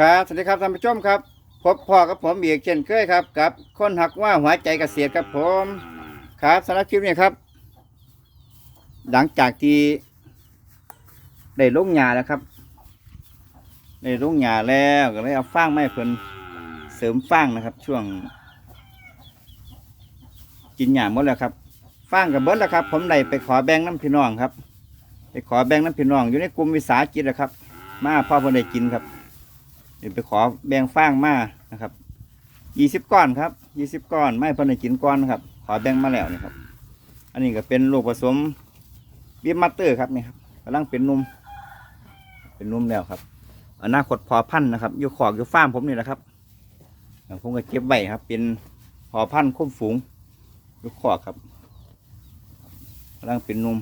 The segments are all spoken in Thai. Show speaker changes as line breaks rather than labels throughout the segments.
ครับสวัสดีครับท่านผู้ชมครับ พบพ่อกับผมอีกเช่นเคยครับ กับคนหักว่าหัวใจเกษตรครับผมครับสำหรับคลิปนี้ครับ หลังจากที่ได้ลงหญ้าแล้วครับได้ลงหญ้าแล้วก็เลยเอาฟางไม้เพิ่นเสริมฟางนะครับ ช่วง กินหญ้าหมดแล้วครับฟางกับเบิดแล้วครับ ผมได้ไปขอแบ่งน้ำพี่น้องครับ ไปขอแบ่งน้ำพี่น้องอยู่ในกลุ่มวิสาหกิจนะครับ มาพ่อเพิ่นได้กินครับ ดี๋ยวไปขอแบ่งฟางมานะครับยี่สิบก้อนครับยี่สิบก้อนไม่พิ่นกินก้อนนะครับ ขอแบ่งมาแล้วนี่ครับ อันนี้ก็เป็นลูกผสมบีมมัตเตอร์ครับนี่ครับกำลังเป็นนุ่ม เป็นนุ่มแล้วครับอนาคตพอพันธุ์นะครับอยู่ขอกอยู่ฟาร์มผมนี่แหละครับแล้วผมก็เก็บไว้ครับ เป็นพอพันธุ์คุ้มฝูงอยู่ขอกครับกำลังเป็นนุ่ม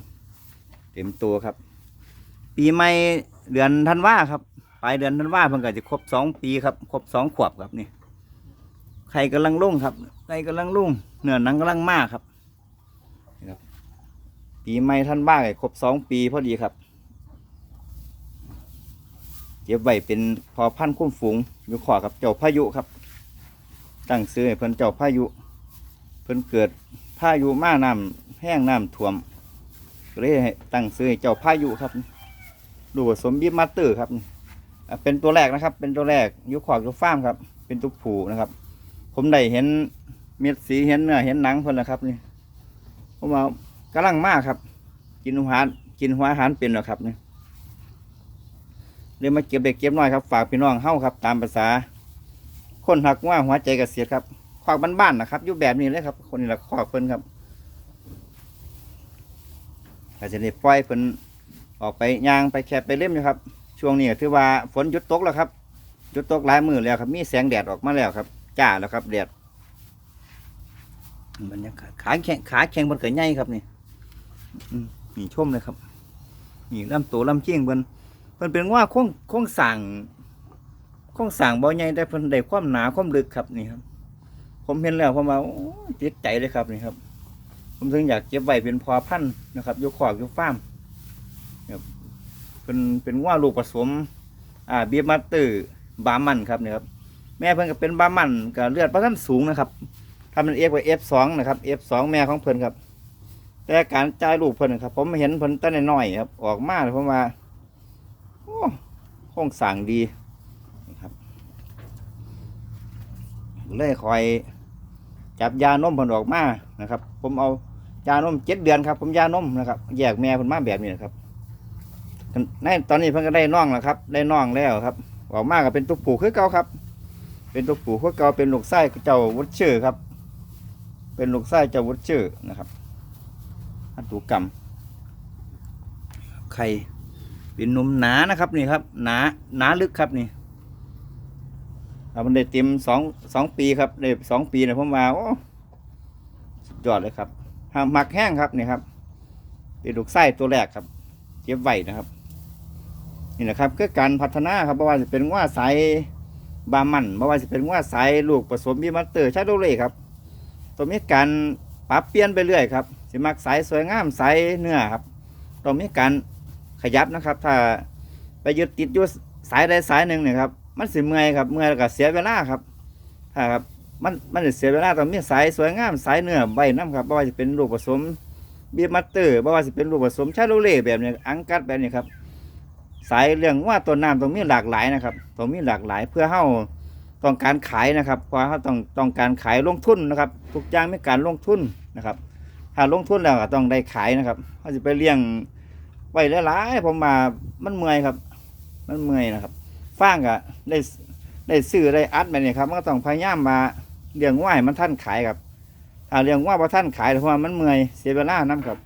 เต็มตัวครับ ปีใหม่เดือนธันวาครับ ปลายเดือนธันวาเพิ่นก็จะครบสองปีครับครบสองขวบครับนี่ไข่กำลังลุ่งครับไข่กำลังลุ่งเนื้อหนังกำลังมากครับครับ ปีใหม่ธันวาก็ครบสองปีพอดีครับเก็บไว้เป็นพอพันคุ้มฝูงอยู่ขอกับเจ้าพายุครับ ตั้งซื้อให้เพิ่นเจ้าพายุ เพิ่นเกิดพายุมาน้ำแห้งน้ำท่วมก็เลยตั้งซื้อให้เจ้าพายุครับดูผสมบีมาสเตอร์ครับอ่ เป็นตัวแรกนะครับ เป็นตัวแรกยุคขอกยุคฟามครับ เป็นตัวผูนะครับ ผมได้เห็นเม็ดสีเห็นเนื้อเห็นหนังเพิ่นแล้วครับนี่ผมว่ากำลังมากครับ กินหารกินหัวอาหารเป็นแล้วครับนี่เลยมาเก็บเด็กเก็บน้อยครับฝากพี่น้องเฮ้าครับ ตามภาษา คนหักว่าหัวใจกระเกษตรครับขอกบ้านๆนะครับอยู่แบบนี้เลยครับ คนนี้ละขอกเพิ่นครับอาจจะได้ปล่อยเพิ่นออกไปยางไปแคบไปเล่มอยู่ครับ ช่วงนี้ถือว่าฝนหยุดตกแล้วครับหยุดตกหลายมือแล้วครับ มีแสงแดดออกมาแล้วครับ จ้าแล้วครับแดดบรรยากาศขาแข็งขาแข็งบนเกิดใหญ่ครับนี่นี่ชมเลยครับ นี่ลำตัวลำเจียงเพิ่นเพิ่นเป็นว่าโค้งโค้งสั่งโค้งสั่งบ่ใหญ่แต่เพิ่นได้ความหนาความลึกครับนี่ครับ ผมเห็นแล้วผมว่าติดใจเลยครับนี่ครับ ผมถึงอยากเก็บไว้เป็นพอพันธุ์นะครับยกขอกยกฟาร์ม เป็นเป็นว่าลูกผสมอ่าเบียร์มาสเตอร์บามันครับเนี่ยครับแม่เพิ่นก็เป็นบามันกับเลือดประทันสูงนะครับทำเป็นเอฟกับเอฟสองนะครับเอฟสองแม่ของเพิ่นครับ แต่การจ่ายลูกเพิ่นนครับผมเห็นเพิ่นตั้งน้อยๆครับ ออกมาเลยผมว่าโอ้โครงสร้างดีนะครับเลยคอยจับยานมเพิ่นออกมานะครับ ผมเอายานมเจ็ดเดือนครับ ผมยานมนะครับ แยกแม่เพิ่นมาแบบนี้นะครับ ในตอนนี้เพิ่นก็ได้น่องแล้วครับ ได้น่องแล้วครับออกมาก็เป็นตัวผูคือเก่าครับ เป็นตัวผูคือเก่าเป็นลูกไส้เจ้าวุฒชื่อครับ เป็นลูกไส้เจ้าวุฒชื่อนะครับพันธุกรรมไข่เป็นนมหนานะครับนี่ครับ หนาหนาลึกครับนี่เอามันได้เต็มสองสองปีครับได้สองปีนะผมว่าโอ้สุดยอดเลยครับหาหมักแห้งครับนี่ครับเป็นลูกไส้ตัวแรกครับเก็บไว้นะครับ นี่นะครับคือการพัฒนาครับเพราะว่าจะเป็นว่าสายบามันเพราะว่าจะเป็นว่าสายลูกผสมบีมัตเตอร์ชาโดเล่ครับต้องมีการปรับเปลี่ยนไปเรื่อยครับสิมักสายสวยงามสายเนื้อครับต้องมีการขยับนะครับ ถ้าไปยึดติดอยู่สายใดสายหนึ่งเนี่ยครับมันสิเมื่อยครับเมื่อยแล้วก็เสียเวลาครับถ้าครับมันมันจะเสียเวลาต้องมีสายสวยงามสายเนื้อใบน้ำครับเพราะว่าจะเป็นลูกผสมบีมัตเตอร์บ่ว่าสิเป็นลูกผสมชาโลเล่แบบนี้อังกัดแบบนี้ครับ สายเรื่องว่าต้นน้ำต้องมีหลากหลายนะครับต้องมีหลากหลาย เพื่อเฮาต้องการขายนะครับเพราะเฮาต้องต้องการขายลงทุนนะครับ ทุกอย่างมีการลงทุนนะครับ ถ้าลงทุนแล้วก็ต้องได้ขายนะครับเฮาสิไปเลี้ยงไว้หลายๆผมมามันเมื่อยครับ มันเมื่อยนะครับฟางก็ได้ได้ซื้อได้อัดแบบนี้ครับมันก็ต้องพยายามมาเลี้ยงไว้มันท่านขายครับถ้าเรื่องว่าพอท่านขายเพราะว่ามันเมื่อยเสียเวลานํครับ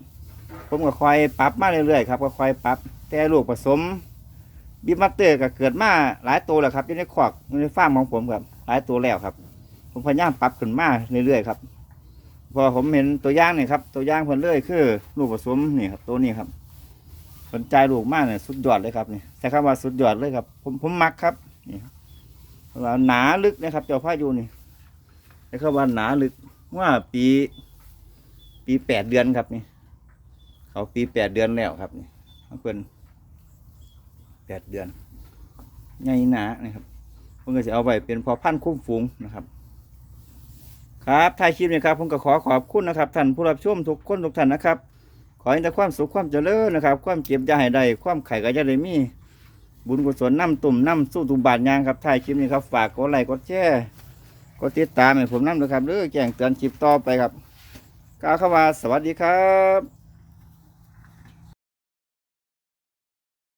ผมก็คอยปรับมาเรื่อยๆครับก็คอยปรับแต่ลูกผสม บิมัตเตอร์ก็เกิดมาหลายตัวแล้วครับอยู่ในขอกอยู่ในฟาร์มของผมครับ หลายตัวแล้วครับ ผมพยายามปรับขึ้นมาเรื่อยๆครับ พอผมเห็นตัวย่างนี่ครับ ตัวย่างเพิ่นเลยคือลูกผสมนี่ครับ ตัวนี้ครับสนใจลูกมากเนี่ยสุดยอดเลยครับนี่ใช้คำว่าสุดยอดเลยครับ ผมผมมักครับนี่ครับเพราะว่าหนาลึกนะครับ เจ้าพายุนี่ใช้คำว่าหนาลึกว่าปี ปีแปดเดือนครับนี่ เขาปีแปดเดือนแล้วครับนี่เพิ่อน แปดเดือนใหญ่หนานะครับผมก็จะเอาไว้เป็นพอพันคุ้มฝูงนะครับ ครับท้ายคลิปนี้ครับผมก็ขอขอบคุณนะครับท่านผู้รับชมทุกคนทุกท่านนะครับ ขอให้แต่ความสุขความเจริญนะครับ ความเจ็บยาให้ได้ความไข่ก็จะได้มี บุญกุศลน้ำตุ่มน้ำสู้ตุบาทยางครับท้ายคลิปนี้ครับฝากกดไลค์กดแชร์กดติดตามให้ผมน้ำด้วยครับเด้อแจ้งเตือนคลิปต่อไปครับกล่าวคำว่าสวัสดีครับ